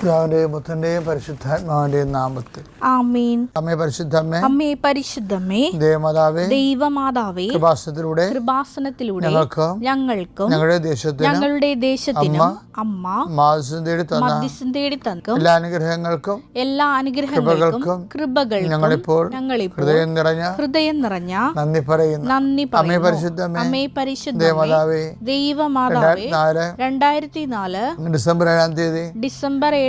പിതാവിന്റെയും പുത്രന്റെയും പരിശുദ്ധാത്മാവിന്റെയും നാമത്തിൽ. ആമീൻ. അമ്മേ പരിശുദ്ധമ്മേ അമ്മേ പരിശുദ്ധമേ ദേവമാതാവേ ദൈവമാതാവേ കൃപാസനത്തിലൂടെ കൃപാസനത്തിലൂടെ ഞങ്ങൾക്കും ഞങ്ങൾക്കും ഞങ്ങളുടെ ദേശത്തിനും ഞങ്ങളുടെ ദേശത്തിനും അമ്മ മാസം തേടി തന്ന മധ്യസ്ഥം തേടി തന്നും എല്ലാ അനുഗ്രഹങ്ങൾക്കും എല്ലാ അനുഗ്രഹങ്ങൾക്കും കൃപകൾക്കും ഞങ്ങളിപ്പോൾ ഞങ്ങളിപ്പോൾ ഹൃദയം നിറഞ്ഞ ഹൃദയം നിറഞ്ഞ നന്ദി പറയുന്നു. നന്ദി അമ്മേ പരിശുദ്ധമ്മേ അമ്മേ പരിശുദ്ധമേ ദേവമാതാവേ ദൈവമാതാവേ രണ്ടായിരത്തി നാല് ഡിസംബർ ഏഴാം തീയതി ഡിസംബർ ഏഴാം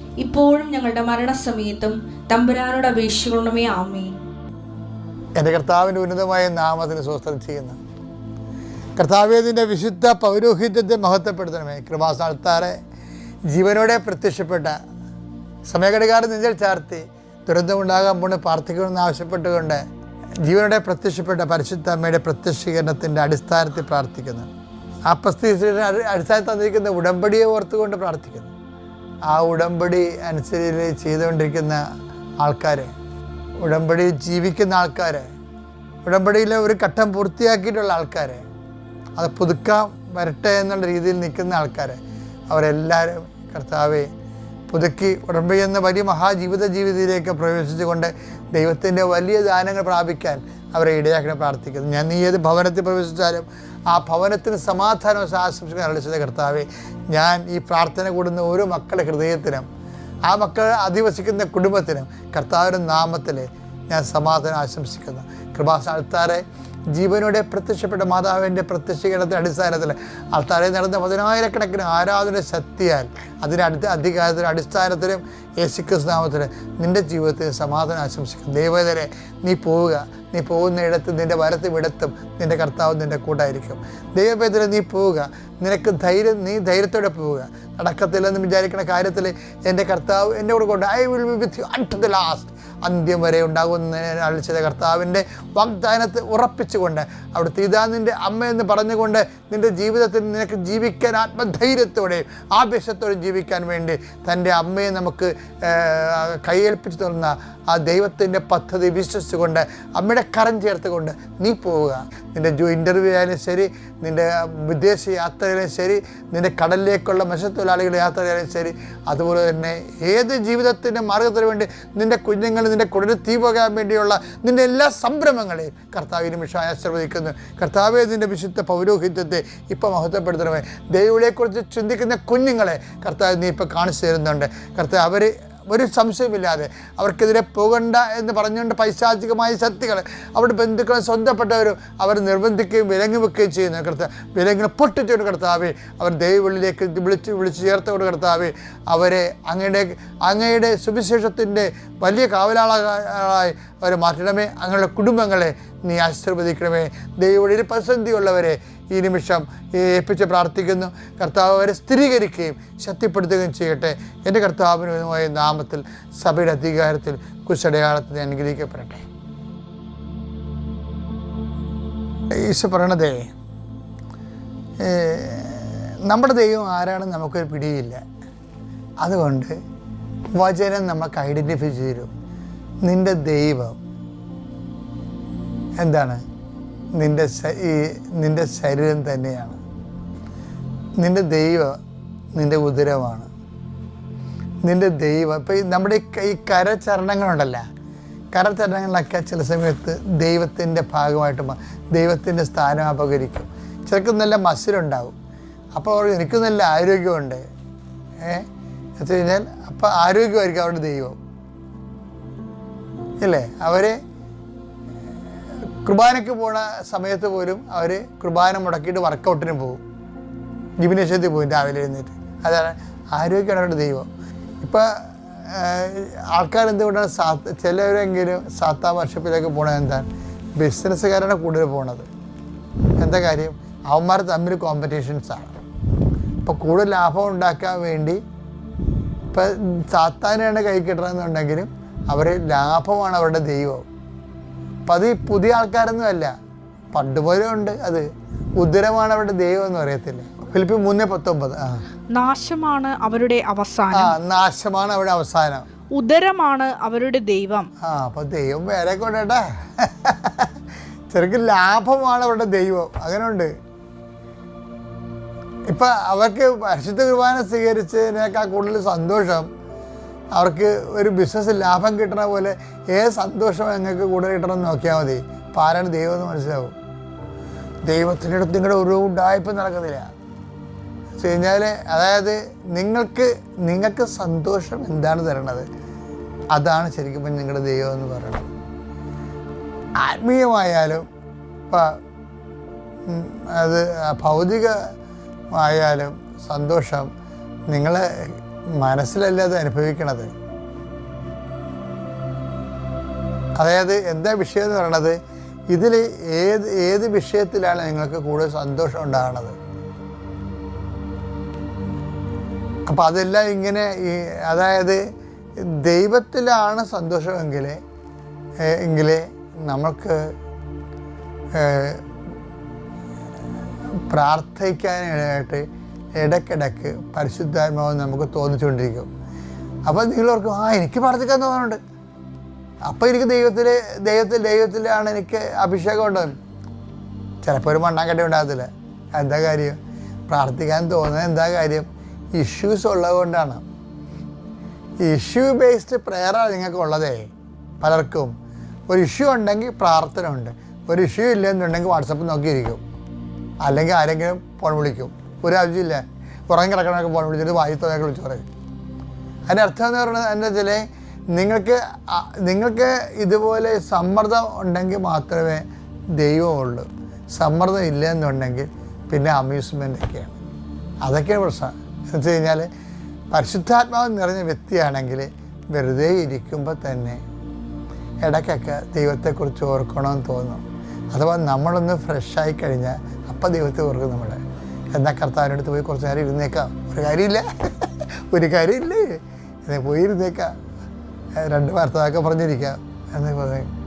ഇപ്പോഴും ഞങ്ങളുടെ മരണസമയത്തും തമ്പുരാനോട് അപേക്ഷിക്കണമേ ആമേ എന്റെ കർത്താവിന്റെ ഉന്നതമായ നാമത്തിന് സ്വസ്ഥം ചെയ്യുന്നു. കർത്താവേദിന്റെ വിശുദ്ധ പൗരോഹിത്യത്തെ മഹത്വപ്പെടുത്തണമേ. കൃപാസ്ഥാനത്താറെ ജീവനോടെ പ്രത്യക്ഷപ്പെട്ട സമയഘടകാരം നെഞ്ചൽ ചാർത്തി ദുരന്തമുണ്ടാകാൻ പോണ് പ്രാർത്ഥിക്കണമെന്ന് ആവശ്യപ്പെട്ടുകൊണ്ട് ജീവനോടെ പ്രത്യക്ഷപ്പെട്ട പരിശുദ്ധ അമ്മയുടെ പ്രത്യക്ഷീകരണത്തിന്റെ അടിസ്ഥാനത്തിൽ പ്രാർത്ഥിക്കുന്നു. ആ അടി- അടിസ്ഥാനത്തിൽ തന്നിരിക്കുന്ന ഉടമ്പടിയെ ഓർത്തുകൊണ്ട് പ്രാർത്ഥിക്കുന്നു. ആ ഉടമ്പടി അനുസരിച്ച് ചെയ്തുകൊണ്ടിരിക്കുന്ന ആൾക്കാരെ ഉടമ്പടി ജീവിക്കുന്ന ആൾക്കാരെ ഉടമ്പടിയിലെ ഒരു ഘട്ടം പൂർത്തിയാക്കിയിട്ടുള്ള ആൾക്കാരെ അത് പുതുക്കാൻ വരട്ടെ എന്നുള്ള രീതിയിൽ നിൽക്കുന്ന ആൾക്കാരെ അവരെല്ലാവരും കർത്താവെ പുതുക്കി ഉടമ്പടി എന്ന വലിയ മഹാജീവിത ജീവിതത്തിലേക്ക് പ്രവേശിച്ചുകൊണ്ട് ദൈവത്തിന്റെ വലിയ ദാനങ്ങൾ പ്രാപിക്കാൻ അവരെ ഇടയാക്കണം പ്രാർത്ഥിക്കുന്നു. ഞാൻ നീ ഏത് ഭവനത്തിൽ പ്രവേശിച്ചാലും ആ ഭവനത്തിന് സമാധാനം ആശംസിക്കാൻ അളിച്ചത് കർത്താവെ ഞാൻ ഈ പ്രാർത്ഥന കൂടുന്ന ഓരോ മക്കളുടെ ഹൃദയത്തിനും ആ മക്കൾ അധിവസിക്കുന്ന കുടുംബത്തിനും കർത്താവിന്റെ നാമത്തിൽ ഞാൻ സമാധാനം ആശംസിക്കുന്നു. കൃപാസ ആൾത്താരെ ജീവനോടെ പ്രത്യക്ഷപ്പെട്ട മാതാവിന്റെ പ്രത്യക്ഷീകരണത്തിന്റെ അടിസ്ഥാനത്തിൽ ആൾത്താരെ നടന്ന പതിനായിരക്കണക്കിന് ആരാധന ശക്തിയാൽ അതിന്റെ അടുത്ത അധികാരത്തിന്റെ അടിസ്ഥാനത്തിലും യേശുക്രിസ് നാമത്തിൽ നിന്റെ ജീവിതത്തിൽ സമാധാനം ആശംസിക്കും ദൈവതരെ നീ പോവുക. നീ പോകുന്ന ഇടത്ത് നിന്റെ വരത്തും വിടത്തും നിന്റെ കർത്താവ് നിന്റെ കൂട്ടായിരിക്കും ദൈവപേദരെ നീ പോവുക. നിനക്ക് ധൈര്യം നീ ധൈര്യത്തോടെ പോവുക. നടക്കത്തില്ലെന്ന് വിചാരിക്കുന്ന കാര്യത്തിൽ എന്റെ കർത്താവ് എന്റെ കൂടെ കൊണ്ട് I will be with you at the last അന്ത്യം വരെ ഉണ്ടാകുന്ന ചില കർത്താവിന്റെ വാഗ്ദാനത്തെ ഉറപ്പിച്ചുകൊണ്ട് അവിടെ ഇതാ നിന്റെ അമ്മയെന്ന് പറഞ്ഞുകൊണ്ട് നിന്റെ ജീവിതത്തിൽ നിനക്ക് ജീവിക്കാൻ ആത്മധൈര്യത്തോടെയും ആവേശത്തോടെയും ജീവിക്കാൻ വേണ്ടി തന്റെ അമ്മയെ നമുക്ക് കൈയേൽപ്പിച്ചു തന്ന ആ ദൈവത്തിന്റെ പദ്ധതി വിശ്വസിച്ചുകൊണ്ട് അമ്മയുടെ കരം ചേർത്തുകൊണ്ട് നീ പോവുക. നിന്റെ ജോ ഇന്റർവ്യൂ ആയാലും ശരി നിന്റെ വിദേശ യാത്രയായാലും ശരി നിന്റെ കടലിലേക്കുള്ള മത്സ്യത്തൊഴിലാളികളുടെ യാത്രയായാലും ശരി അതുപോലെ തന്നെ ഏത് ജീവിതത്തിന്റെ മാർഗത്തിന് വേണ്ടി നിന്റെ കുഞ്ഞുങ്ങൾ നിന്റെ കുടലിൽ തീ പോകാൻ വേണ്ടിയുള്ള നിന്റെ എല്ലാ സംരംഭങ്ങളെയും കർത്താവ് നിമിഷം ആശ്രവദിക്കുന്നു കർത്താവെ നിന്റെ വിശുദ്ധ പൗരോഹിത്യത്തെ ഇപ്പം മഹത്വപ്പെടുത്തണമേ. ദൈവങ്ങളെക്കുറിച്ച് ചിന്തിക്കുന്ന കുഞ്ഞുങ്ങളെ കർത്താവ് നീ ഇപ്പം കാണിച്ചു തരുന്നുണ്ട്. കർത്താവ് അവർ ഒരു സംശയമില്ലാതെ അവർക്കെതിരെ പോകണ്ട എന്ന് പറഞ്ഞുകൊണ്ട് പൈശാചികമായ ശക്തികൾ അവരുടെ ബന്ധുക്കളെ സ്വന്തപ്പെട്ടവരും അവർ നിർബന്ധിക്കുകയും വിലങ്ങി വെക്കുകയും ചെയ്യുന്ന. കർത്താവ് വിലങ്ങിനെ പൊട്ടിച്ചുകൊണ്ട് കർത്താവെ അവർ ദൈവവിളിലേക്ക് വിളിച്ച് വിളിച്ച് ചേർത്തുകൊണ്ട് കർത്താവെ അവരെ അങ്ങയുടെ അങ്ങയുടെ സുവിശേഷത്തിന്റെ വലിയ കാവലാളായി അവരെ മാറ്റണമേ. അങ്ങനെയുള്ള കുടുംബങ്ങളെ നീ ആശീർവദിക്കണമേ. ദൈവവിളിയിൽ പ്രതിസന്ധിയുള്ളവരെ ഈ നിമിഷം ഏൽപ്പിച്ച് പ്രാർത്ഥിക്കുന്നു. കർത്താവ് അവരെ സ്ഥിരീകരിക്കുകയും ശക്തിപ്പെടുത്തുകയും ചെയ്യട്ടെ. എന്റെ കർത്താവിനുമായ നാമത്തിൽ സഭയുടെ അധികാരത്തിൽ കുശടയാളത്തിൽ അനുഗ്രഹിക്കപ്പെടട്ടെ. ഈശോ പറയണതേ നമ്മുടെ ദൈവം ആരാണെന്ന് നമുക്കൊരു പിടിയില്ല. അതുകൊണ്ട് വചനം നമുക്ക് ഐഡന്റിഫൈ ചെയ്തു നിന്റെ ദൈവം എന്താണ്? നിന്റെ ഈ നിന്റെ ശരീരം തന്നെയാണ്. നിന്റെ ദൈവം നിന്റെ ഉദരമാണ്. നിന്റെ ദൈവം ഇപ്പം ഈ നമ്മുടെ ഈ കരചരണങ്ങളുണ്ടല്ലോ. കരചരണങ്ങളിലൊക്കെ ചില സമയത്ത് ദൈവത്തിന്റെ ഭാഗമായിട്ട് ദൈവത്തിന്റെ സ്ഥാനം അപകരിക്കും. ചിലർക്ക് നല്ല മസിലുണ്ടാവും. അപ്പോൾ അവർ എനിക്ക് നല്ല ആരോഗ്യമുണ്ട്. ഏ? എന്ന് വെച്ച് കഴിഞ്ഞാൽ അപ്പോൾ ആരോഗ്യമായിരിക്കും അവരുടെ ദൈവം. ഇല്ലേ അവർ കുർബാനയ്ക്ക് പോണ സമയത്ത് പോലും അവർ കുർബാന മുടക്കിയിട്ട് വർക്കൗട്ടിന് പോകും. ജിമിനേഷ്യത്തിൽ പോകും രാവിലെ എഴുന്നേറ്റ്. അതാണ് ആരോഗ്യമാണ് ദൈവം. ഇപ്പം ആൾക്കാർ എന്തുകൊണ്ടാണ് സാത്ത് ചിലവരെങ്കിലും സാത്താ വർഷപ്പിലേക്ക് പോണത് എന്താണ്? ബിസിനസ്സുകാരാണ് കൂടുതൽ പോണത്. എന്താ കാര്യം? അവന്മാർ തമ്മിൽ കോമ്പറ്റീഷൻസാണ് ഇപ്പം കൂടുതൽ ലാഭം ഉണ്ടാക്കാൻ വേണ്ടി ഇപ്പം സാത്താനാണ് കൈ കിട്ടണമെന്നുണ്ടെങ്കിലും അവർ ലാഭമാണ് അവരുടെ ദൈവം. അപ്പം അത് പുതിയ ആൾക്കാരൊന്നും അല്ല. പണ്ടുപോലെ ഉണ്ട് അത്. ഉദരമാണ് അവരുടെ ദൈവം എന്ന് പറയത്തില്ല ഫിലിപ്പി മൂന്ന് പത്തൊമ്പത്. നാശമാണ് അവരുടെ അവസാനം. ആ നാശമാണ് അവരുടെ അവസാനം. ഉദരമാണ് അവരുടെ ദൈവം. ആ അപ്പോൾ ദൈവം വേറെ കൊണ്ടേട്ടാ. ചെറുക്ക് ലാഭമാണ് അവരുടെ ദൈവം. അങ്ങനെ ഉണ്ട് ഇപ്പം അവർക്ക് പരിശുദ്ധ കുർബാന സ്വീകരിച്ചതിനേക്കാൾ കൂടുതൽ സന്തോഷം അവർക്ക് ഒരു ബിസിനസ് ലാഭം കിട്ടണ പോലെ ഏത് സന്തോഷം ഞങ്ങൾക്ക് കൂടുതൽ കിട്ടണം എന്ന് നോക്കിയാൽ മതി. പാരാണ് ദൈവം എന്ന് മനസ്സിലാവും. ദൈവത്തിന്റെ അടുത്ത് നിങ്ങളുടെ ഒരു ഉഡായ്പ നടക്കുന്നില്ല. കഴിഞ്ഞാൽ അതായത് നിങ്ങൾക്ക് നിങ്ങൾക്ക് സന്തോഷം എന്താണ് തരണത് അതാണ് ശരിക്കും നിങ്ങളുടെ ദൈവം എന്ന് പറയുന്നത്. ആത്മീയമായാലും ഇപ്പം അത് ഭൗതികമായാലും സന്തോഷം നിങ്ങളെ മനസ്സിലല്ല അത് അനുഭവിക്കണത്? അതായത് എന്താ വിഷയം എന്ന് പറയണത്? ഇതിൽ ഏത് ഏത് വിഷയത്തിലാണ് നിങ്ങൾക്ക് കൂടുതൽ സന്തോഷം ഉണ്ടാകുന്നത്? അപ്പം അതെല്ലാം ഇങ്ങനെ ഈ അതായത് ദൈവത്തിലാണ് സന്തോഷമെങ്കിൽ എങ്കിൽ നമുക്ക് പ്രാർത്ഥിക്കാനായിട്ട് ഇടയ്ക്കിടയ്ക്ക് പരിശുദ്ധാത്മാവ് നമുക്ക് തോന്നിച്ചുകൊണ്ടിരിക്കും. അപ്പോൾ നിങ്ങളോർക്കും ആ എനിക്ക് പ്രാർത്ഥിക്കാൻ തോന്നുന്നുണ്ട്. അപ്പോൾ എനിക്ക് ദൈവത്തിൽ ദൈവത്തിൽ ദൈവത്തിലാണ് എനിക്ക് അഭിഷേകം ഉണ്ടെന്ന്? ചിലപ്പോൾ ഒരു മണ്ണാങ്കട്ടി ഉണ്ടാകത്തില്ല. എന്താ കാര്യം? പ്രാർത്ഥിക്കാൻ തോന്നുന്നത് എന്താ കാര്യം? ഇഷ്യൂസ് ഉള്ളതുകൊണ്ടാണ്. ഇഷ്യൂ ബേസ്ഡ് പ്രെയറാണ് നിങ്ങൾക്ക് ഉള്ളതേ പലർക്കും ഒരു ഇഷ്യൂ ഉണ്ടെങ്കിൽ പ്രാർത്ഥന ഉണ്ട് ഒരു ഇഷ്യൂ ഇല്ലെന്നുണ്ടെങ്കിൽ വാട്സപ്പ് നോക്കിയിരിക്കും. അല്ലെങ്കിൽ ആരെങ്കിലും ഫോൺ വിളിക്കും. ഒരു ആവശ്യമില്ല. ഉറങ്ങി കിടക്കണമൊക്കെ ഫോൺ വിളിച്ചിട്ട് വായി തോന്നൊക്കെ വിളിച്ചു പറയും. അതിന്റെ അർത്ഥം എന്ന് പറയുന്നത് എന്താ വെച്ചാൽ നിങ്ങൾക്ക് നിങ്ങൾക്ക് ഇതുപോലെ സമ്മർദ്ദം ഉണ്ടെങ്കിൽ മാത്രമേ ദൈവമുള്ളൂ സമ്മർദ്ദം ഇല്ല എന്നുണ്ടെങ്കിൽ പിന്നെ അമ്യൂസ്മെന്റ് ഒക്കെയാണ്. അതൊക്കെയാണ് പ്രശ്നം. എന്ന് വെച്ച് കഴിഞ്ഞാൽ പരിശുദ്ധാത്മാവ് നിറഞ്ഞ വ്യക്തിയാണെങ്കിൽ വെറുതെ ഇരിക്കുമ്പോൾ തന്നെ ഇടയ്ക്കൊക്കെ ദൈവത്തെക്കുറിച്ച് ഓർക്കണമെന്ന് തോന്നും. അഥവാ നമ്മളൊന്ന് ഫ്രഷായി കഴിഞ്ഞാൽ അപ്പം ദൈവത്തെ ഓർക്കും നമ്മൾ എന്നാൽ കർത്താവിന്റെ അടുത്ത് പോയി കുറച്ച് നേരം ഇരുന്നേക്കാം. ഒരു കാര്യമില്ല. ഒരു കാര്യമില്ലേ? എന്നെ പോയി ഇരുന്നേക്കാം. രണ്ട് വാർത്തകളൊക്കെ പറഞ്ഞിരിക്കാം. എന്ന് പറയും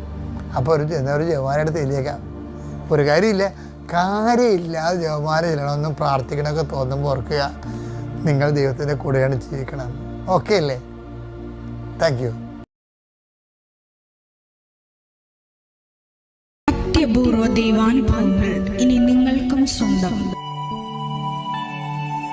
അപ്പോൾ ഒരു എന്നാ ഒരു ജവാനെടുത്ത് എഴുതിയേക്കാം. ഒരു കാര്യമില്ല. കാര്യമില്ലാതെ ജവമാരെ ചെല്ലണമെന്നും പ്രാർത്ഥിക്കണമൊക്കെ തോന്നുമ്പോൾ ഓർക്കുക. നിങ്ങൾ ദൈവത്തിന്റെ കൂടെയാണ് ജീവിക്കണം. ഓക്കെ അല്ലേ? താങ്ക് യു ദൈവാനുഭവങ്ങൾ ഇനി നിങ്ങൾക്കും സ്വന്തം.